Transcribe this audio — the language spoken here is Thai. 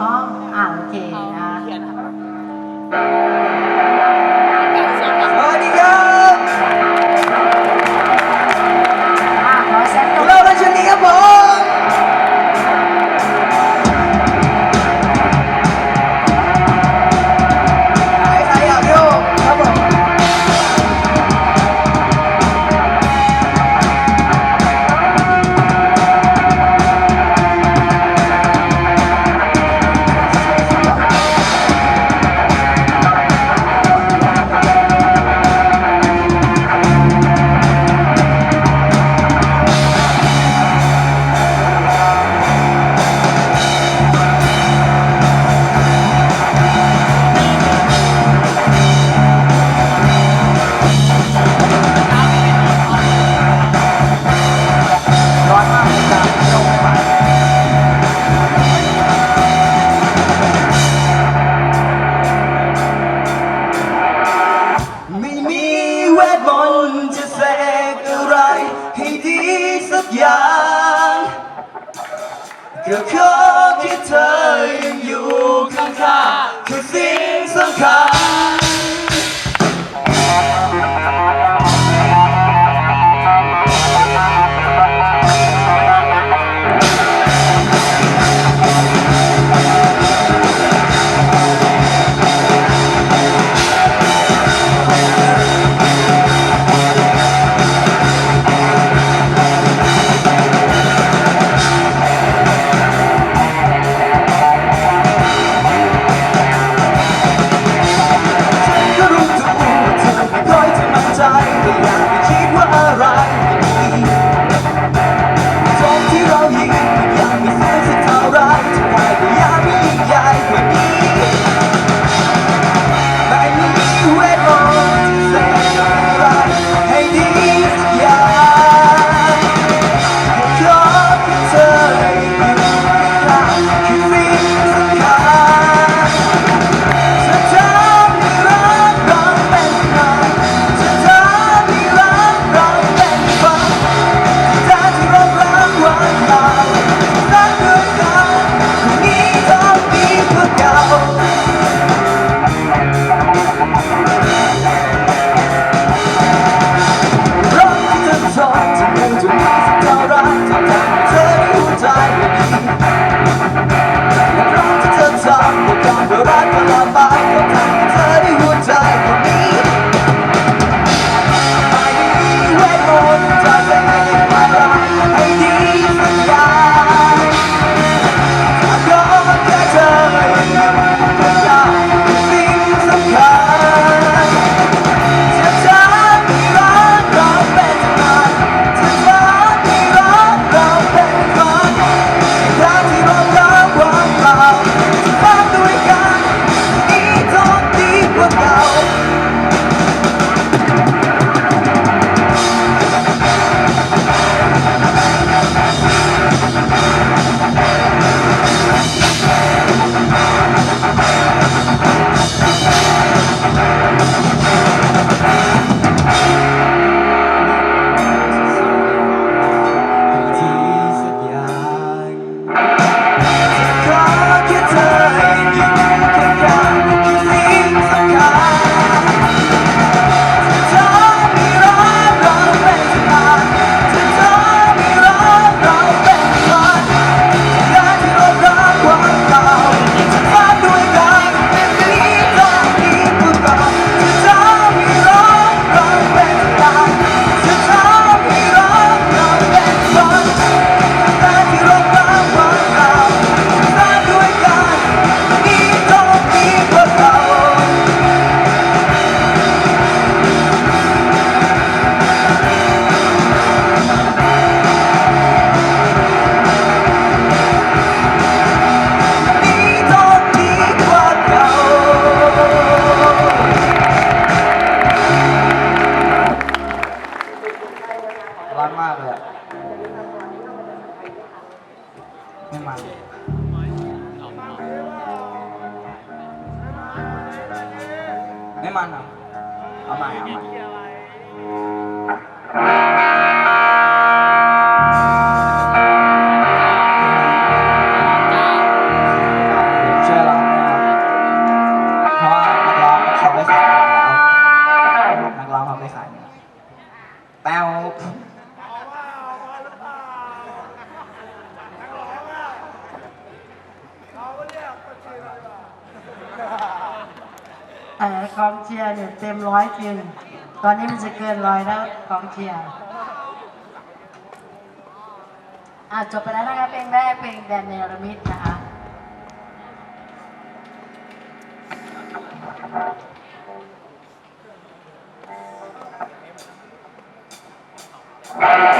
ต้องอ่าโอเคนะ ที่เธอยังอยู่ข้างๆคือสิ่ง the. Memang, memang. เอ่อกองเชียร์เนี่ยเต็มร้อยจริง ตอนนี้มันจะเกินร้อยแล้วกองเชียร์อะจบไปแล้วนะคะเพลงแรกเพลงแดนเนลมิดนะคะเ